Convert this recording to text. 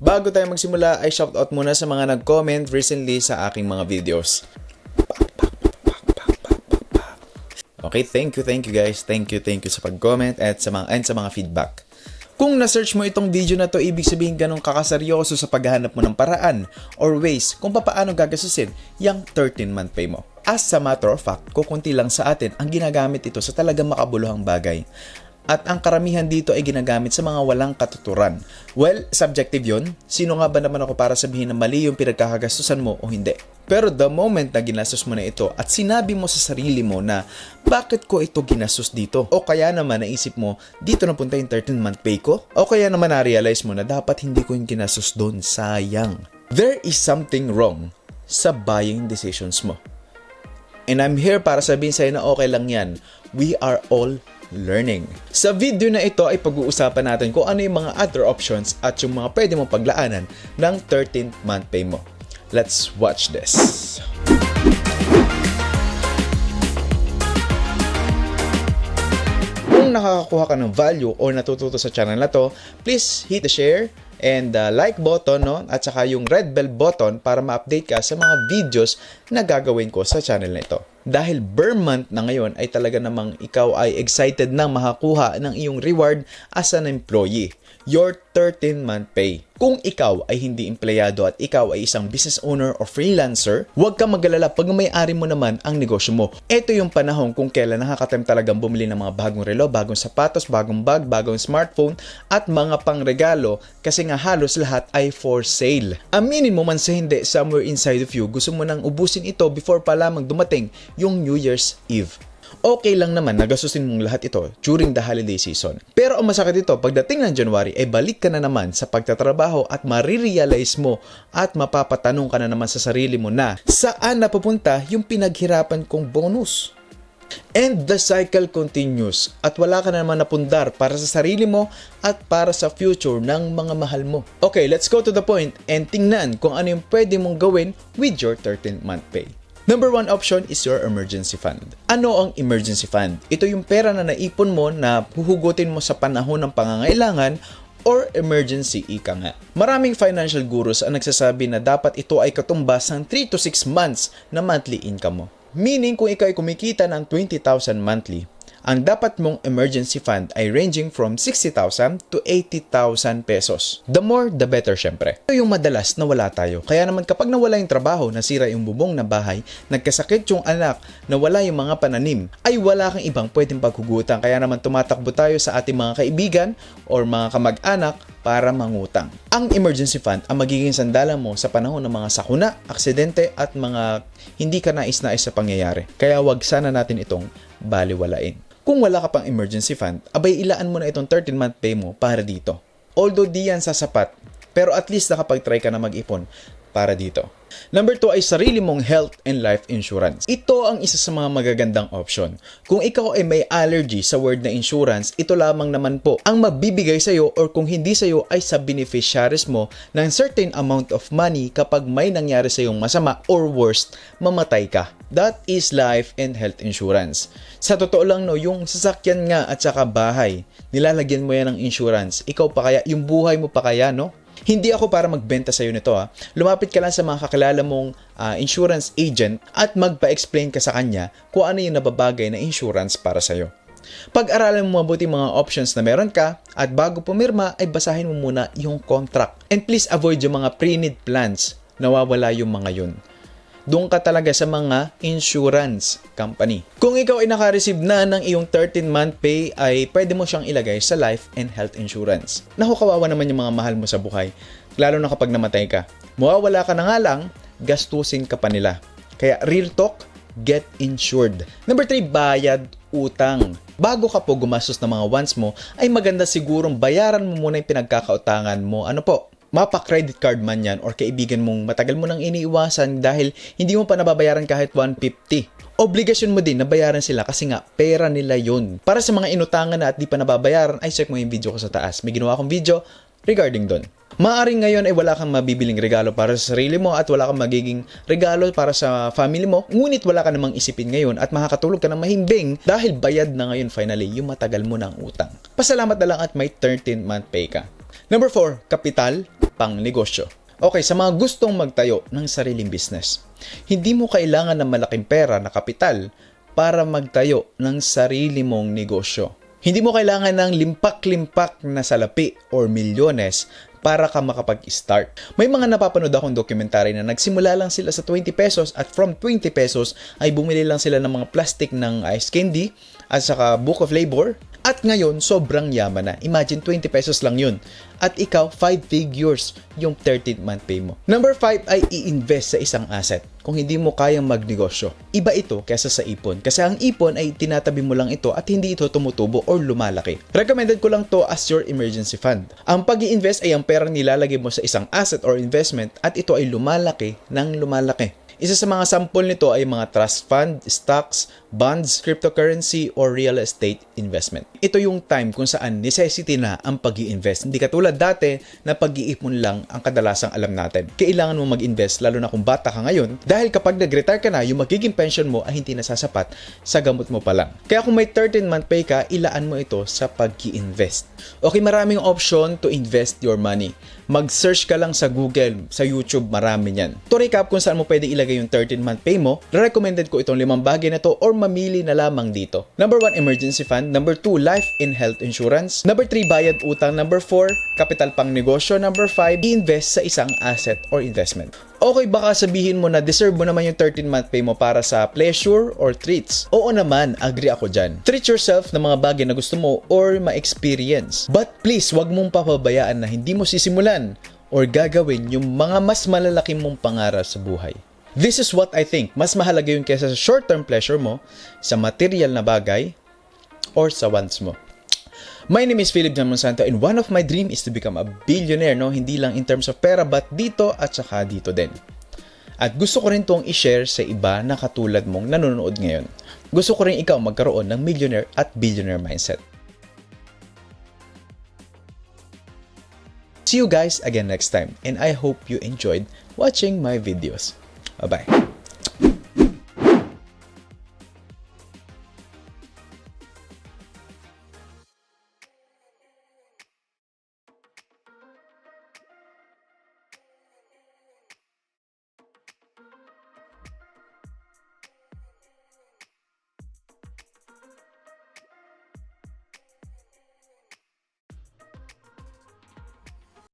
Bago tayo magsimula ay shoutout muna sa mga nag-comment recently sa aking mga videos. Okay, thank you, thank you guys. Thank you, thank you sa pag-comment at sa mga, and sa mga feedback. Kung na-search mo itong video na to, ibig sabihin ganun kakaseryoso sa paghahanap mo ng paraan or ways kung paano gagasusin yung 13-month pay mo. As a matter of fact, kukunti lang sa atin ang ginagamit ito sa talagang makabuluhang bagay. At ang karamihan dito ay ginagamit sa mga walang katuturan. Well, subjective yon. Sino nga ba naman ako para sabihin na mali yung pinagkakagastusan mo o hindi? Pero the moment na ginastos mo na ito at sinabi mo sa sarili mo na bakit ko ito ginastos dito? O kaya naman naisip mo, dito napunta yung 13-month pay ko? O kaya naman na-realize mo na dapat hindi ko yung ginastos doon, sayang. There is something wrong sa buying decisions mo. And I'm here para sabihin sa'yo na okay lang yan. We are all learning. Sa video na ito ay pag-uusapan natin kung ano yung mga other options at yung mga pwede mong paglaanan ng 13th month pay mo. Let's watch this. Kung nakakakuha ka ng value or natututo sa channel na to, please hit the share and the like button no at saka yung red bell button para ma-update ka sa mga videos na gagawin ko sa channel na ito. Dahil Burr month na ngayon ay talaga namang ikaw ay excited na makakuha ng iyong reward as an employee. Your 13-month pay. Kung ikaw ay hindi empleyado at ikaw ay isang business owner o freelancer, huwag kang magalala pag may-ari mo naman ang negosyo mo. Ito yung panahon kung kailan nakakatem talagang bumili ng mga bagong relo, bagong sapatos, bagong bag, bagong smartphone at mga pangregalo kasi nga halos lahat ay for sale. Aminin mo man sa hindi, somewhere inside of you, gusto mo nang ubusin ito before pa lamang dumating yung New Year's Eve okay lang naman na gastusin mong lahat ito during the holiday season. Pero ang masakit ito, pagdating ng January, ay balik ka na naman sa pagtatrabaho at marirealize mo at mapapatanong ka na naman sa sarili mo na saan napupunta yung pinaghirapan kong bonus. And the cycle continues at wala ka na naman napundar para sa sarili mo at para sa future ng mga mahal mo. Okay, let's go to the point and tingnan kung ano yung pwede mong gawin with your 13th month pay. Number one option is your emergency fund. Ano ang emergency fund? Ito yung pera na naipon mo na huhugutin mo sa panahon ng pangangailangan or emergency ika nga. Maraming financial gurus ang nagsasabi na dapat ito ay katumbas ng 3 to 6 months na monthly income mo. Meaning kung ikaw ay kumikita ng 20,000 monthly, ang dapat mong emergency fund ay ranging from 60,000 to 80,000 pesos. The more, the better syempre. Ito yung madalas na wala tayo. Kaya naman kapag nawala yung trabaho, nasira yung bubong na bahay, nagkasakit yung anak, nawala yung mga pananim, ay wala kang ibang pwedeng paghugutan. Kaya naman tumatakbo tayo sa ating mga kaibigan or mga kamag-anak para mangutang. Ang emergency fund ang magiging sandalan mo sa panahon ng mga sakuna, aksidente at mga hindi ka nais-nais sa pangyayari. Kaya wag sana natin itong baliwalain. Kung wala ka pang emergency fund, abay ilaan mo na itong 13-month pay mo para dito. Although di yan sasapat, pero at least nakapag-try ka na mag-ipon para dito. Number 2 ay sarili mong health and life insurance. Ito ang isa sa mga magagandang option. Kung ikaw ay may allergy sa word na insurance, ito lamang naman po ang mabibigay sa iyo or kung hindi sa iyo ay sa beneficiaries mo ng certain amount of money kapag may nangyari sa iyong masama or worst, mamatay ka. That is life and health insurance. Sa totoo lang no, yung sasakyan nga at saka bahay, nilalagyan mo yan ng insurance. Ikaw pa kaya, yung buhay mo pa kaya no? Hindi ako para magbenta sa iyo nito ha. Lumapit ka lang sa mga kakilala mong uh, insurance agent at magpa-explain ka sa kanya kung ano yung nababagay na insurance para sa iyo. Pag-aralan mo mabuti mga options na meron ka at bago pumirma ay basahin mo muna yung contract. And please avoid yung mga pre-need plans. Nawawala yung mga yun doon ka talaga sa mga insurance company. Kung ikaw ay naka-receive na ng iyong 13-month pay, ay pwede mo siyang ilagay sa life and health insurance. Naku, kawawa naman yung mga mahal mo sa buhay, lalo na kapag namatay ka. Mawawala ka na nga lang, gastusin ka pa nila. Kaya real talk, get insured. Number 3, bayad utang. Bago ka po gumastos ng mga wants mo, ay maganda sigurong bayaran mo muna yung pinagkakautangan mo. Ano po? Mapa-credit card man yan or kaibigan mong matagal mo nang iniiwasan dahil hindi mo pa nababayaran kahit 150. Obligasyon mo din na bayaran sila kasi nga pera nila yun. Para sa mga inutangan na at di pa nababayaran, ay check mo yung video ko sa taas. May ginawa akong video regarding doon. Maaring ngayon ay wala kang mabibiling regalo para sa sarili mo at wala kang magiging regalo para sa family mo, ngunit wala ka namang isipin ngayon at makakatulog ka ng mahimbing dahil bayad na ngayon finally yung matagal mo ng utang. Pasalamat na lang at may 13 month pay ka. Number 4, kapital pang negosyo. Okay, sa mga gustong magtayo ng sariling business, hindi mo kailangan ng malaking pera na kapital para magtayo ng sarili mong negosyo. Hindi mo kailangan ng limpak-limpak na salapi or milyones para ka makapag-start. May mga napapanood akong dokumentary na nagsimula lang sila sa 20 pesos at from 20 pesos ay bumili lang sila ng mga plastic ng ice candy at saka book of labor at ngayon, sobrang yaman na. Imagine, 20 pesos lang yun. At ikaw, 5 figures yung 13th month pay mo. Number 5 ay i-invest sa isang asset kung hindi mo kayang magnegosyo. Iba ito kesa sa ipon. Kasi ang ipon ay tinatabi mo lang ito at hindi ito tumutubo or lumalaki. Recommended ko lang to as your emergency fund. Ang pag invest ay ang perang nilalagay mo sa isang asset or investment at ito ay lumalaki ng lumalaki. Isa sa mga sampol nito ay mga trust fund, stocks, bonds, cryptocurrency, or real estate investment. Ito yung time kung saan necessity na ang pag invest Hindi katulad dati na pag-iipon lang ang kadalasang alam natin. Kailangan mo mag-invest lalo na kung bata ka ngayon dahil kapag nag-retire ka na, yung magiging pension mo ay hindi nasasapat sa gamot mo pa lang. Kaya kung may 13-month pay ka, ilaan mo ito sa pag invest Okay, maraming option to invest your money. Mag-search ka lang sa Google, sa YouTube, marami niyan. To recap kung saan mo pwede ilagay yung 13-month pay mo, recommended ko itong limang bagay na to or mamili na lamang dito. Number 1, emergency fund. Number 2, life and health insurance. Number 3, bayad utang. Number 4, kapital pang negosyo. Number 5, invest sa isang asset or investment. Okay, baka sabihin mo na deserve mo naman yung 13-month pay mo para sa pleasure or treats. Oo naman, agree ako dyan. Treat yourself ng mga bagay na gusto mo or ma-experience. But please, wag mong papabayaan na hindi mo sisimulan or gagawin yung mga mas malalaki mong pangarap sa buhay. This is what I think. Mas mahalaga yun kaysa sa short-term pleasure mo, sa material na bagay, or sa wants mo. My name is Philip John Monsanto and one of my dream is to become a billionaire, no? Hindi lang in terms of pera but dito at saka dito din. At gusto ko rin tong i-share sa iba na katulad mong nanonood ngayon. Gusto ko rin ikaw magkaroon ng millionaire at billionaire mindset. See you guys again next time and I hope you enjoyed watching my videos. Bye-bye.